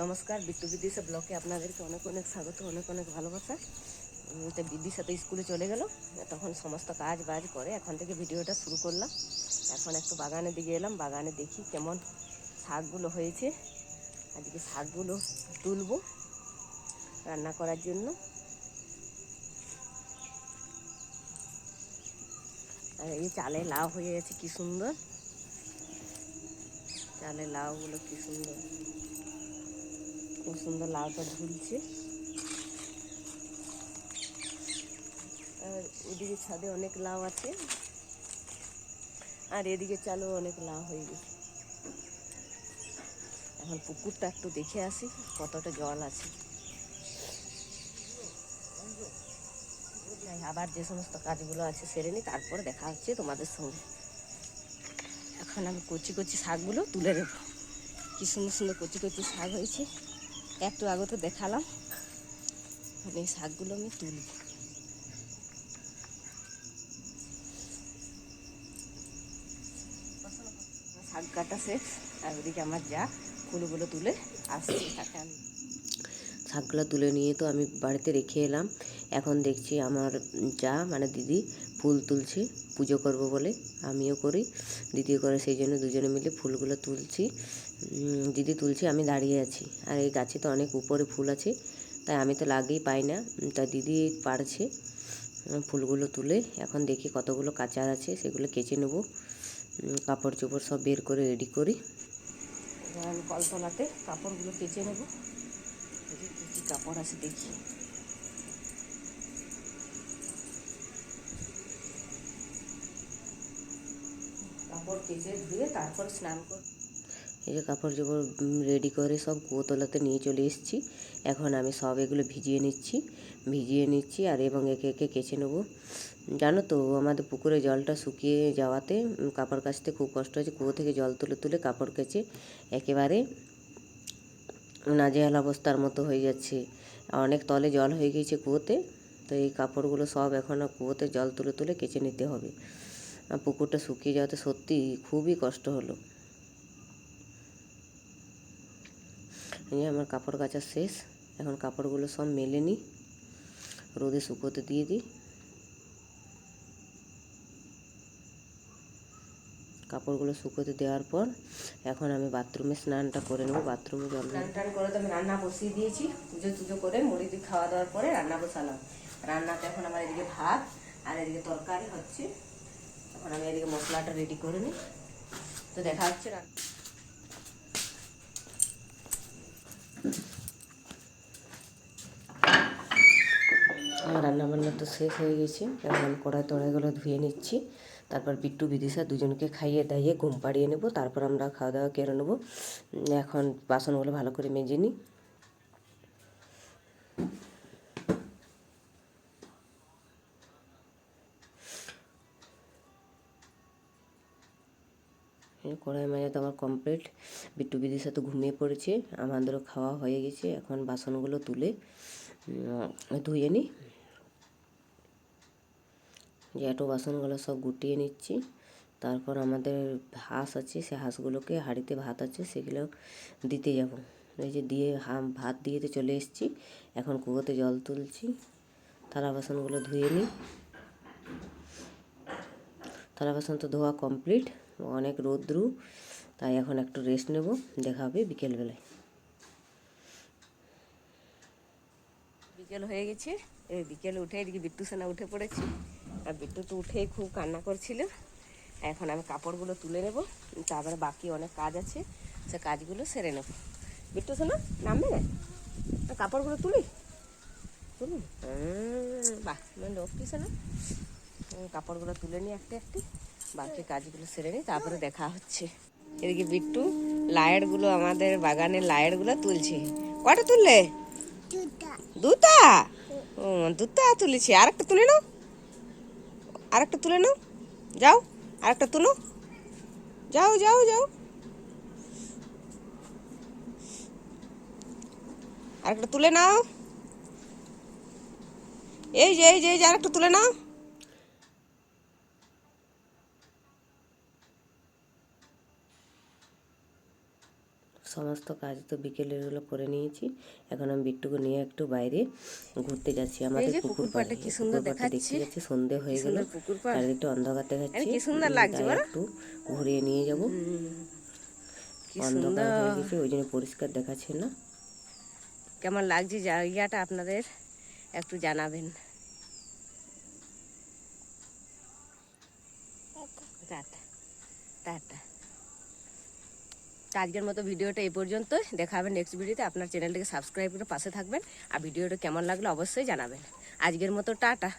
নমস্কার, বিট্টু বিদিশা ব্লকে আপনাদেরকে অনেক অনেক স্বাগত, অনেক অনেক ভালোবাসা। তো বিদিশা তো স্কুলে চলে গেল, তখন সমস্ত কাজ বাজ করে এখন থেকে ভিডিওটা শুরু করলাম। এখন একটু বাগানের দিকে এলাম, বাগানে দেখি কেমন শাকগুলো হয়েছে। আজকে শাকগুলো তুলবো রান্না করার জন্য। আর এই চালে লাউ হয়ে গেছে, কি সুন্দর। চালে লাউগুলো কি সুন্দর। খুব সুন্দর লাউটা ঝুলছে। আর ওদিকে ছাদে অনেক লাউ আছে। আর এদিকে চালেও অনেক লাউ হয়ে গেছে। এখন পুকুরটা একটু দেখে আসি কতটা জল আছে। আবার যে সমস্ত কাজগুলো আছে সেরে নিই, তারপরে দেখা হচ্ছে তোমাদের সঙ্গে। এখন আমি কচি কচি শাকগুলো তুলে দেবো কি সুন্দর সুন্দর কচি কচি শাক হয়েছে। একটু আগে তো দেখালাম। মানে এই শাকগুলো আমি তুলব। শাক কাটা শেষ, আর ওদিকে আমার যা ফুলগুলো তুলে আসছে তাকে আমি শাকগুলো তুলে নিয়ে তো আমি বাড়িতে রেখে এলাম। এখন দেখছি আমার যা মানে দিদি ফুল তুলছি, পুজো করব বলে আমিও করি। দিদিও করে সেই জন্য দুজনে মিলে ফুলগুলো তুলছি। দিদি তুলছি, আমি দাঁড়িয়ে আছি। আর এই গাছে তো অনেক উপরে ফুল আছে, তাই আমি তো লাগেই পাই না। তাই দিদি পারছে ফুলগুলো তুলে। এখন দেখি কতগুলো কাচার আছে, সেগুলো কেচে নেব। কাপড় চোপড় সব বের করে রেডি করি। কলতলাতে কাপড়গুলো কেচে নেব। কাপড় আছে দেখি। কাপড় কেচে তারপর স্নান কর। এই যে কাপড় চোপড় রেডি করে সব কুয়োতলাতে নিয়ে চলে এসেছি। এখন আমি সব এগুলো ভিজিয়ে নিচ্ছি ভিজিয়ে নিচ্ছি আর এবং একে একে কেচে নেব। জানো তো, আমাদের পুকুরে জলটা শুকিয়ে যাওয়াতে কাপড় কাচতে খুব কষ্ট হয়েছে। কুয়ো থেকে জল তুলে তুলে কাপড় কেচে একেবারে নাজেহাল অবস্থার মতো হয়ে যাচ্ছে। অনেক তলে জল হয়ে গিয়েছে কুয়োতে, তো এই কাপড়গুলো সব এখন কুয়োতে জল তুলে তুলে কেচে নিতে হবে। পুকুরটা শুকিয়ে যাওয়াতে সত্যি খুবই কষ্ট হলো। এই যে আমার কাপড় কাচা শেষ, এখন কাপড়গুলো সব মেলে নিই, রোদে শুকোতে দিয়ে দিই। কাপড়গুলো শুকোতে দেওয়ার পর এখন আমি বাথরুমে স্নানটা করে নেব। বাথরুমে স্নান টান করে তো আমি রান্না বসিয়ে দিয়েছি, পুজো টুজো করে মুড়ি দিয়ে খাওয়া দাওয়ার পরে রান্না বসালাম। রান্নাতে এখন আমার এদিকে ভাত আর এদিকে তরকারি হচ্ছে। এখন আমি এদিকে মশলাটা রেডি করে নিই। তো দেখা হচ্ছে রান্না। রান্না বান্না তো শেষ হয়ে গেছে। এখন কড়াই টড়াইগুলো ধুয়ে নিচ্ছি। তারপর বিট্টু বিদিশা দুজনকে খাইয়ে দাইয়ে ঘুম পাড়িয়ে নেব। তারপর আমরা খাওয়া দাওয়া কেড়ে নেব। এখন বাসনগুলো ভালো করে মেজে নিই। কড়াই মাজা তো আমার কমপ্লিট বিট্টু বিদিশা সাথে ঘুমিয়ে পড়েছে। আমাদেরও খাওয়া হয়ে গেছে। এখন বাসনগুলো তুলে ধুয়ে নিই জ্যাটো বাসনগুলো সব গুটিয়ে নিচ্ছি। তারপর আমাদের হাঁস আছে, সে হাঁসগুলোকে হাঁড়িতে ভাত আছে, সেগুলো দিতে যাব। এই যে দিয়ে ভাত দিয়ে তো চলে এসেছি। এখন কুয়োতে জল তুলছি। থালা বাসনগুলো ধুয়ে নিই থালা বাসন তো ধোয়া কমপ্লিট অনেক রোদ্রু, তাই এখন একটু রেস্ট নেব, দেখা হবে বিকেলবেলায়। বিকেল হয়ে গেছে এই বিকেলে উঠে এদিকে বিট্টু সেনা উঠে পড়েছি। আর বিট্টু তো উঠেই খুব কান্না করছিল। এখন আমি কাপড়গুলো তুলে নেব, তারপরে বাকি অনেক কাজ আছে, সে কাজগুলো সেরে নেব। বিট্টু সেনা, নামবে? না কাপড়গুলো তুলি। তুলি? বাহ মানে লক্ষ্মী সেনা? কাপড়গুলো তুলে নিই একটা একটি। বাকি কাজগুলো সেরে নিই তারপরে দেখা হচ্ছে। এদিকে বিট্টু লায়েরগুলো আমাদের বাগানের লায়েরগুলো তুলছে। কটা তুললে? দুটা। ও দুটা তুলেছি। আর একটা তুলে নাও। আর একটা তুলে নাও। যাও আর একটা তুলো। যাও যাও যাও। আর একটা তুলে নাও। এই যে এই যে এই যে আর একটা তুলে নাও। সমস্ত কাজ তো বিকেলেরগুলো করে নিয়েছি। এখন আমি বিট্টুকে নিয়ে একটু বাইরে ঘুরতে যাচ্ছি। আমাদের পুকুর পাড়ে কি সুন্দর দেখাচ্ছে। যাচ্ছি সন্ধে হয়ে গেল। সুন্দর পুকুর পাড়। চারিদিকটা অন্ধকার দেখাচ্ছে। কি সুন্দর লাগছে? একটু ঘুরিয়ে নিয়ে যাব। কি অন্ধকার হয়ে সুন্দর গেছে ওই জন্য পরিষ্কার দেখাচ্ছে না। কেমন লাগছে জায়গাটা আপনাদের? একটু জানাবেন। Tata tata. তো আজকের মতো ভিডিওটা এই পর্যন্তই। দেখা হবে নেক্সট ভিডিওতে। আপনার চ্যানেলটিকে সাবস্ক্রাইব করে পাশে থাকবেন। আর ভিডিওটা কেমন লাগল অবশ্যই জানাবেন। আজকের মতো টাটা।